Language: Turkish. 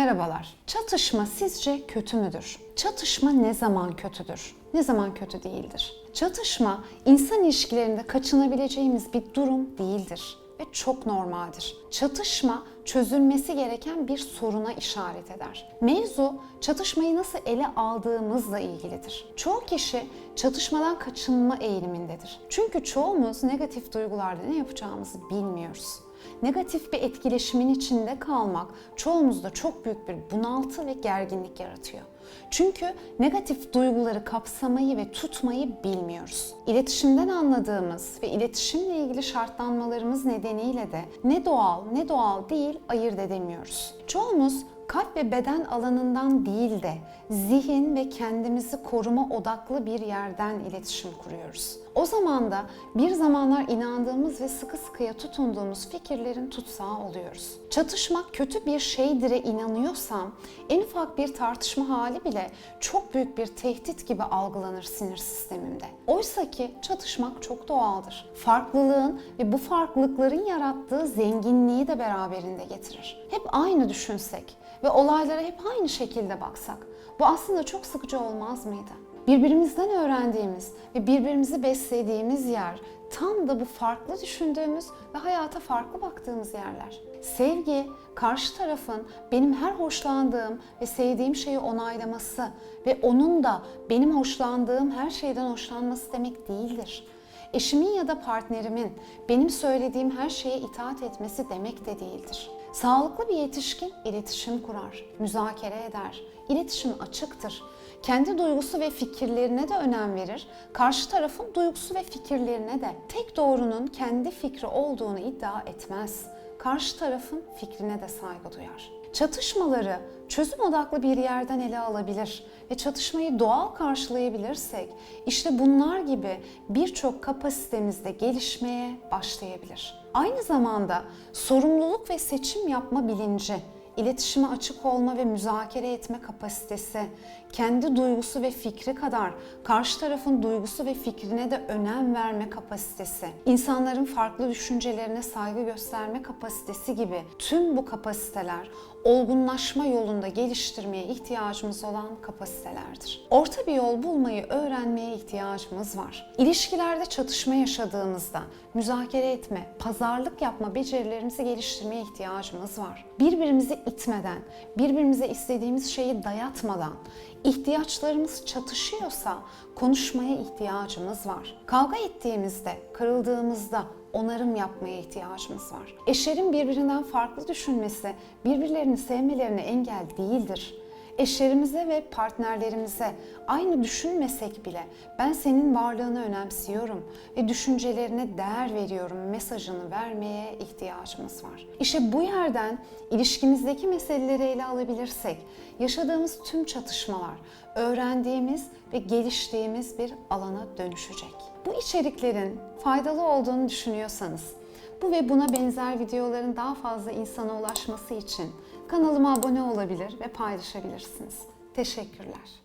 Merhabalar. Çatışma sizce kötü müdür? Çatışma ne zaman kötüdür? Ne zaman kötü değildir? Çatışma insan ilişkilerinde kaçınabileceğimiz bir durum değildir ve çok normaldir. Çatışma çözülmesi gereken bir soruna işaret eder. Mevzu çatışmayı nasıl ele aldığımızla ilgilidir. Çoğu kişi çatışmadan kaçınma eğilimindedir. Çünkü çoğumuz negatif duygularda ne yapacağımızı bilmiyoruz. Negatif bir etkileşimin içinde kalmak çoğumuzda çok büyük bir bunaltı ve gerginlik yaratıyor. Çünkü negatif duyguları kapsamayı ve tutmayı bilmiyoruz. İletişimden anladığımız ve iletişimle ilgili şartlanmalarımız nedeniyle de ne doğal ne doğal değil ayırt edemiyoruz. Çoğumuz kalp ve beden alanından değil de zihin ve kendimizi koruma odaklı bir yerden iletişim kuruyoruz. O zaman da bir zamanlar inandığımız ve sıkı sıkıya tutunduğumuz fikirlerin tutsağı oluyoruz. Çatışmak kötü bir şeydir'e inanıyorsam en ufak bir tartışma hali bile çok büyük bir tehdit gibi algılanır sinir sistemimde. Oysa ki çatışmak çok doğaldır. Farklılığın ve bu farklılıkların yarattığı zenginliği de beraberinde getirir. Hep aynı düşünsek ve olaylara hep aynı şekilde baksak bu aslında çok sıkıcı olmaz mıydı? Birbirimizden öğrendiğimiz ve birbirimizi beslediğimiz yer tam da bu farklı düşündüğümüz ve hayata farklı baktığımız yerler. Sevgi, karşı tarafın benim her hoşlandığım ve sevdiğim şeyi onaylaması ve onun da benim hoşlandığım her şeyden hoşlanması demek değildir. Eşimin ya da partnerimin benim söylediğim her şeye itaat etmesi demek de değildir. Sağlıklı bir yetişkin iletişim kurar, müzakere eder, iletişim açıktır. Kendi duygusu ve fikirlerine de önem verir, karşı tarafın duygusu ve fikirlerine de. Tek doğrunun kendi fikri olduğunu iddia etmez. Karşı tarafın fikrine de saygı duyar. Çatışmaları çözüm odaklı bir yerden ele alabilir ve çatışmayı doğal karşılayabilirsek işte bunlar gibi birçok kapasitemizde gelişmeye başlayabilir. Aynı zamanda sorumluluk ve seçim yapma bilinci, iletişime açık olma ve müzakere etme kapasitesi, kendi duygusu ve fikri kadar karşı tarafın duygusu ve fikrine de önem verme kapasitesi, insanların farklı düşüncelerine saygı gösterme kapasitesi gibi tüm bu kapasiteler olgunlaşma yolunda geliştirmeye ihtiyacımız olan kapasitelerdir. Orta bir yol bulmayı öğrenmeye ihtiyacımız var. İlişkilerde çatışma yaşadığımızda müzakere etme, pazarlık yapma becerilerimizi geliştirmeye ihtiyacımız var. Birbirimizi itmeden, birbirimize istediğimiz şeyi dayatmadan, ihtiyaçlarımız çatışıyorsa konuşmaya ihtiyacımız var. Kavga ettiğimizde, kırıldığımızda onarım yapmaya ihtiyacımız var. Eşlerin birbirinden farklı düşünmesi birbirlerini sevmelerine engel değildir. Eşlerimize ve partnerlerimize aynı düşünmesek bile ben senin varlığını önemsiyorum ve düşüncelerine değer veriyorum mesajını vermeye ihtiyacımız var. İşte bu yerden ilişkimizdeki meseleleri ele alabilirsek yaşadığımız tüm çatışmalar öğrendiğimiz ve geliştiğimiz bir alana dönüşecek. Bu içeriklerin faydalı olduğunu düşünüyorsanız bu ve buna benzer videoların daha fazla insana ulaşması için kanalıma abone olabilir ve paylaşabilirsiniz. Teşekkürler.